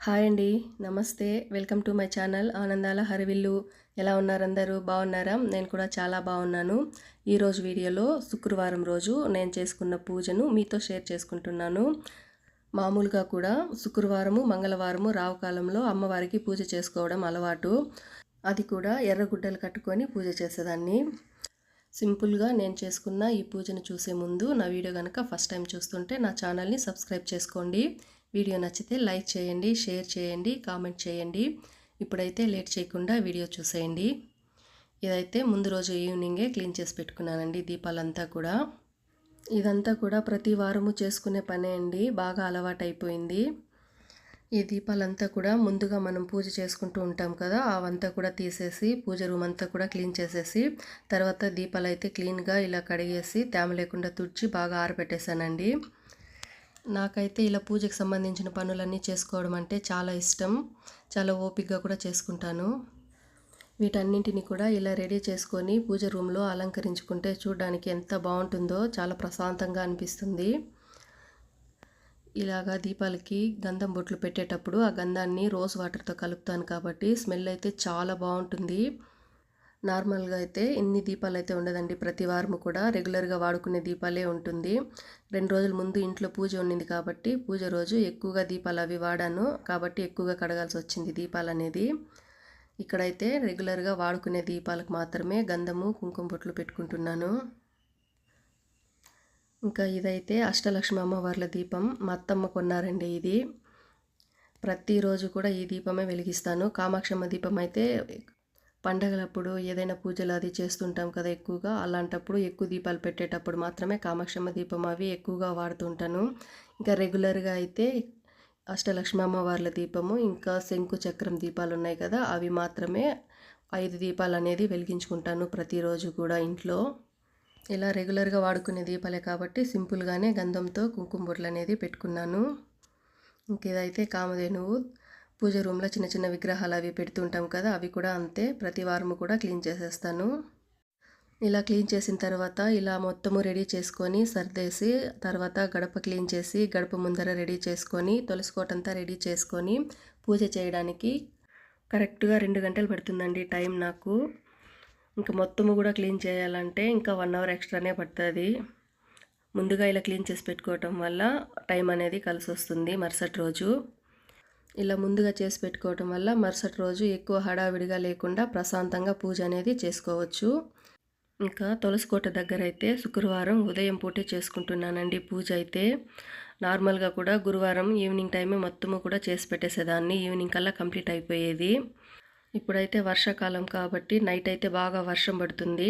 Hi అండి. నమస్తే. Welcome to my channel ఆనందాల హరివిల్లు. ఎలా ఉన్నారు అందరూ? బాగున్నారా? నేను కూడా చాలా బాగున్నాను. ఈరోజు వీడియోలో శుక్రవారం రోజు నేను చేసుకున్న పూజను మీతో షేర్ చేసుకుంటున్నాను. మామూలుగా కూడా శుక్రవారము మంగళవారము రావుకాలంలో అమ్మవారికి పూజ చేసుకోవడం అలవాటు. అది కూడా ఎర్రగుడ్డలు కట్టుకొని పూజ చేసేదాన్ని. సింపుల్గా నేను చేసుకున్న ఈ పూజను చూసే ముందు నా వీడియో కనుక ఫస్ట్ టైం చూస్తుంటే నా ఛానల్ని సబ్స్క్రైబ్ చేసుకోండి. వీడియో నచ్చితే లైక్ చేయండి షేర్ చేయండి కామెంట్ చేయండి. ఇప్పుడైతే లేట్ చేయకుండా వీడియో చూసేయండి. ఇదైతే ముందు రోజు ఈవినింగే క్లీన్ చేసి పెట్టుకున్నానండి దీపాలంతా కూడా. ఇదంతా కూడా ప్రతి వారము చేసుకునే పనే అండి బాగా అలవాటైపోయింది. ఈ దీపాలంతా కూడా ముందుగా మనం పూజ చేసుకుంటూ ఉంటాం కదా అవంతా కూడా తీసేసి పూజ రూమ్ అంతా కూడా క్లీన్ చేసేసి తర్వాత దీపాలు అయితే క్లీన్గా ఇలా కడిగేసి తేమ లేకుండా తుడిచి బాగా ఆరబెట్టేశానండి. నాకైతే ఇలా పూజకు సంబంధించిన పనులన్నీ చేసుకోవడం అంటే చాలా ఇష్టం. చాలా ఓపికగా కూడా చేసుకుంటాను. వీటన్నింటిని కూడా ఇలా రెడీ చేసుకొని పూజ రూమ్లో అలంకరించుకుంటే చూడడానికి ఎంత బాగుంటుందో చాలా ప్రశాంతంగా అనిపిస్తుంది. ఇలాగా దీపాలకి గంధం బొట్లు పెట్టేటప్పుడు ఆ గంధాన్ని రోజ్ వాటర్తో కలుపుతాను కాబట్టి స్మెల్ అయితే చాలా బాగుంటుంది. నార్మల్గా అయితే ఇన్ని దీపాలు అయితే ఉండదండి. ప్రతి వారం కూడా రెగ్యులర్గా వాడుకునే దీపాలే ఉంటుంది. రెండు రోజుల ముందు ఇంట్లో పూజ ఉండింది కాబట్టి పూజ రోజు ఎక్కువగా దీపాలు అవి వాడాను. కాబట్టి ఎక్కువగా కడగాల్సి వచ్చింది దీపాలు అనేది ఇక్కడైతే రెగ్యులర్గా వాడుకునే దీపాలకు మాత్రమే గంధము కుంకుమ బొట్లు పెట్టుకుంటున్నాను. ఇంకా ఇదైతే అష్టలక్ష్మి అమ్మవార్ల దీపం. మా అత్తమ్మ కొన్నారండి ఇది. ప్రతిరోజు కూడా ఈ దీపమే వెలిగిస్తాను. కామాక్షమ్మ దీపం అయితే పండగలప్పుడు ఏదైనా పూజలు అది చేస్తుంటాం కదా ఎక్కువగా. అలాంటప్పుడు ఎక్కువ దీపాలు పెట్టేటప్పుడు మాత్రమే కామాక్షమ్మ దీపం అవి ఎక్కువగా వాడుతుంటాను. ఇంకా రెగ్యులర్గా అయితే అష్టలక్ష్మి అమ్మవార్ల దీపము ఇంకా శంకు చక్రం దీపాలు ఉన్నాయి కదా అవి మాత్రమే ఐదు దీపాలు అనేది వెలిగించుకుంటాను ప్రతిరోజు కూడా ఇంట్లో. ఇలా రెగ్యులర్గా వాడుకునే దీపాలే కాబట్టి సింపుల్గానే గంధంతో కుంకుమ బొట్లు అనేది పెట్టుకున్నాను. ఇంక ఇదైతే కామధేనువు పూజ రూమ్లో చిన్న చిన్న విగ్రహాలు అవి పెడుతుంటాం కదా అవి కూడా అంతే. ప్రతి వారము కూడా క్లీన్ చేసేస్తాను. ఇలా క్లీన్ చేసిన తర్వాత ఇలా మొత్తము రెడీ చేసుకొని సర్దేసి తర్వాత గడప క్లీన్ చేసి గడప ముందర రెడీ చేసుకొని తొలసుకోటంతా రెడీ చేసుకొని పూజ చేయడానికి కరెక్ట్గా రెండు గంటలు పడుతుందండి టైం నాకు. ఇంకా మొత్తము కూడా క్లీన్ చేయాలంటే ఇంకా వన్ అవర్ ఎక్స్ట్రానే పడుతుంది. ముందుగా ఇలా క్లీన్ చేసి పెట్టుకోవటం వల్ల టైం అనేది కలిసి వస్తుంది మరుసటి రోజు. ఇలా ముందుగా చేసి పెట్టుకోవటం వల్ల మరుసటి రోజు ఎక్కువ హడావిడిగా లేకుండా ప్రశాంతంగా పూజ అనేది చేసుకోవచ్చు. ఇంకా తులసికోట దగ్గర అయితే శుక్రవారం ఉదయం పూటే చేసుకుంటున్నానండి పూజ అయితే. నార్మల్గా కూడా గురువారం ఈవినింగ్ టైమే మొత్తము కూడా చేసి పెట్టేసేదాన్ని. ఈవినింగ్ కల్లా కంప్లీట్ అయిపోయేది. ఇప్పుడైతే వర్షాకాలం కాబట్టి నైట్ అయితే బాగా వర్షం పడుతుంది.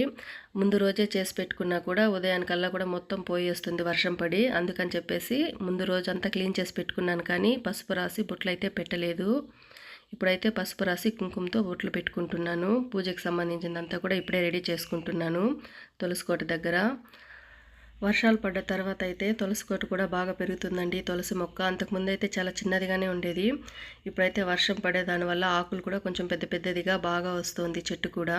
ముందు రోజే చేసి పెట్టుకున్నా కూడా ఉదయానికల్లా కూడా మొత్తం పోయేస్తుంది వర్షం పడి. అందుకని చెప్పేసి ముందు రోజు అంతా క్లీన్ చేసి పెట్టుకున్నాను కానీ పసుపు రాసి బొట్లు అయితే పెట్టలేదు. ఇప్పుడైతే పసుపు రాసి కుంకుమతో బొట్లు పెట్టుకుంటున్నాను. పూజకి సంబంధించిందంతా కూడా ఇప్పుడే రెడీ చేసుకుంటున్నాను. తులసికోట దగ్గర. వర్షాలు పడ్డ తర్వాత అయితే తులసి కోట కూడా బాగా పెరుగుతుందండి. తులసి మొక్క అంతకుముందు అయితే చాలా చిన్నదిగానే ఉండేది. ఇప్పుడైతే వర్షం పడే దానివల్ల ఆకులు కూడా కొంచెం పెద్ద పెద్దదిగా బాగా వస్తుంది చెట్టు కూడా.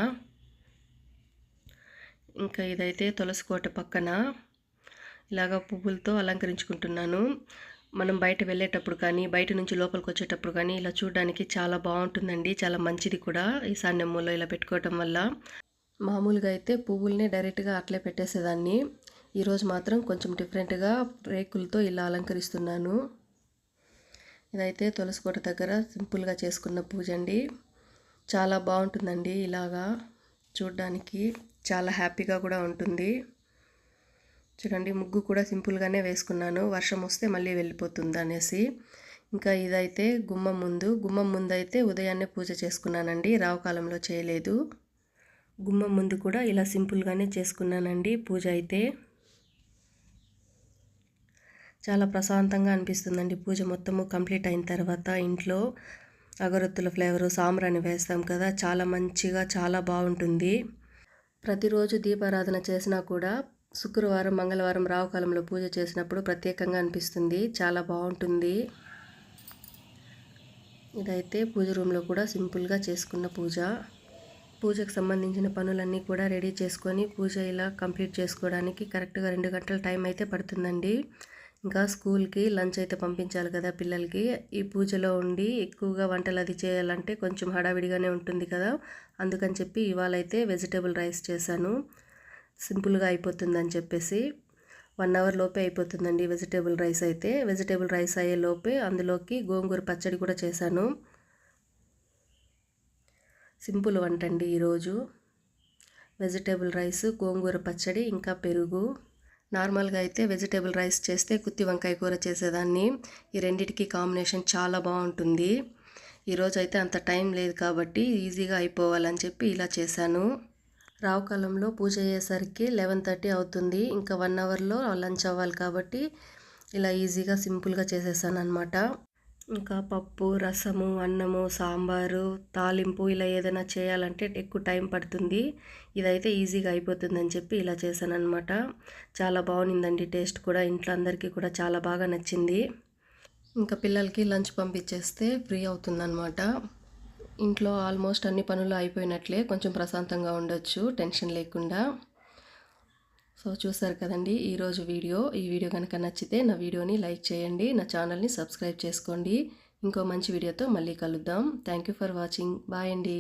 ఇంకా ఇదైతే తులసి కోట పక్కన ఇలాగ పువ్వులతో అలంకరించుకుంటున్నాను. మనం బయట వెళ్ళేటప్పుడు కానీ బయట నుంచి లోపలికి వచ్చేటప్పుడు కానీ ఇలా చూడడానికి చాలా బాగుంటుందండి. చాలా మంచిది కూడా ఈ ఈశాన్యమ్మలో ఇలా పెట్టుకోవటం వల్ల. మామూలుగా అయితే పువ్వుల్ని డైరెక్ట్గా అట్లే పెట్టేసేదాన్ని. ఈరోజు మాత్రం కొంచెం డిఫరెంట్గా రేకులతో ఇలా అలంకరిస్తున్నాను. ఇదైతే తులసికోట దగ్గర సింపుల్గా చేసుకున్న పూజ అండి. చాలా బాగుంటుందండి ఇలాగా చూడ్డానికి. చాలా హ్యాపీగా కూడా ఉంటుంది. చూడండి ముగ్గు కూడా సింపుల్గానే వేసుకున్నాను. వర్షం వస్తే మళ్ళీ వెళ్ళిపోతుంది అనేసి. ఇంకా ఇదైతే గుమ్మం ముందు. గుమ్మం ముందు అయితే ఉదయాన్నే పూజ చేసుకున్నానండి. రావుకాలంలో చేయలేదు. గుమ్మం ముందు కూడా ఇలా సింపుల్గానే చేసుకున్నానండి పూజ అయితే. చాలా ప్రశాంతంగా అనిపిస్తుందండి. పూజ మొత్తము కంప్లీట్ అయిన తర్వాత ఇంట్లో అగరొత్తుల ఫ్లేవరు సాంబ్రాన్ని వేస్తాం కదా చాలా మంచిగా చాలా బాగుంటుంది. ప్రతిరోజు దీపారాధన చేసినా కూడా శుక్రవారం మంగళవారం రావుకాలంలో పూజ చేసినప్పుడు ప్రత్యేకంగా అనిపిస్తుంది. చాలా బాగుంటుంది. ఇదైతే పూజ రూమ్లో కూడా సింపుల్గా చేసుకున్న పూజ. పూజకు సంబంధించిన పనులన్నీ కూడా రెడీ చేసుకొని పూజ ఇలా కంప్లీట్ చేసుకోవడానికి కరెక్ట్గా రెండు గంటల టైం అయితే పడుతుందండి. ఇంకా స్కూల్కి లంచ్ అయితే పంపించాలి కదా పిల్లలకి. ఈ పూజలో ఉండి ఎక్కువగా వంటలు అది చేయాలంటే కొంచెం హడావిడిగానే ఉంటుంది కదా. అందుకని చెప్పి ఇవాళ అయితే వెజిటేబుల్ రైస్ చేశాను. సింపుల్గా అయిపోతుందని చెప్పేసి వన్ అవర్ లోపే అయిపోతుందండి వెజిటేబుల్ రైస్ అయితే. వెజిటేబుల్ రైస్ అయ్యే లోపే అందులోకి గోంగూర పచ్చడి కూడా చేశాను. సింపుల్ వంట అండి ఈరోజు. వెజిటేబుల్ రైస్ గోంగూర పచ్చడి ఇంకా పెరుగు. నార్మల్గా అయితే వెజిటేబుల్ రైస్ చేస్తే గుత్తి వంకాయ కూర చేసేదాన్ని. ఈ రెండిటికి కాంబినేషన్ చాలా బాగుంటుంది. ఈరోజు అయితే అంత టైం లేదు కాబట్టి ఈజీగా అయిపోవాలని చెప్పి ఇలా చేశాను. రావు కాలంలో పూజ అయ్యేసరికి లెవెన్ థర్టీ అవుతుంది. ఇంకా వన్ అవర్లో లంచ్ అవ్వాలి కాబట్టి ఇలా ఈజీగా సింపుల్గా చేసేసాను అనమాట ఇంకా పప్పు రసము అన్నము సాంబారు తాలింపు ఇలా ఏదైనా చేయాలంటే ఎక్కువ టైం పడుతుంది. ఇదైతే ఈజీగా అయిపోతుందని చెప్పి ఇలా చేశాను అనమాట చాలా బాగుందండి టేస్ట్ కూడా. ఇంట్లో అందరికీ కూడా చాలా బాగా నచ్చింది. ఇంకా పిల్లలకి లంచ్ పంపించేస్తే ఫ్రీ అవుతుందన్నమాట. ఇంట్లో ఆల్మోస్ట్ అన్ని పనులు అయిపోయినట్లే కొంచెం ప్రశాంతంగా ఉండొచ్చు టెన్షన్ లేకుండా. సో చూసారు కదండి ఈరోజు వీడియో. ఈ వీడియో కనుక నచ్చితే నా వీడియోని లైక్ చేయండి నా ఛానల్ని సబ్స్క్రైబ్ చేసుకోండి. ఇంకో మంచి వీడియోతో మళ్ళీ కలుద్దాం. Thank you for watching. Bye అండి.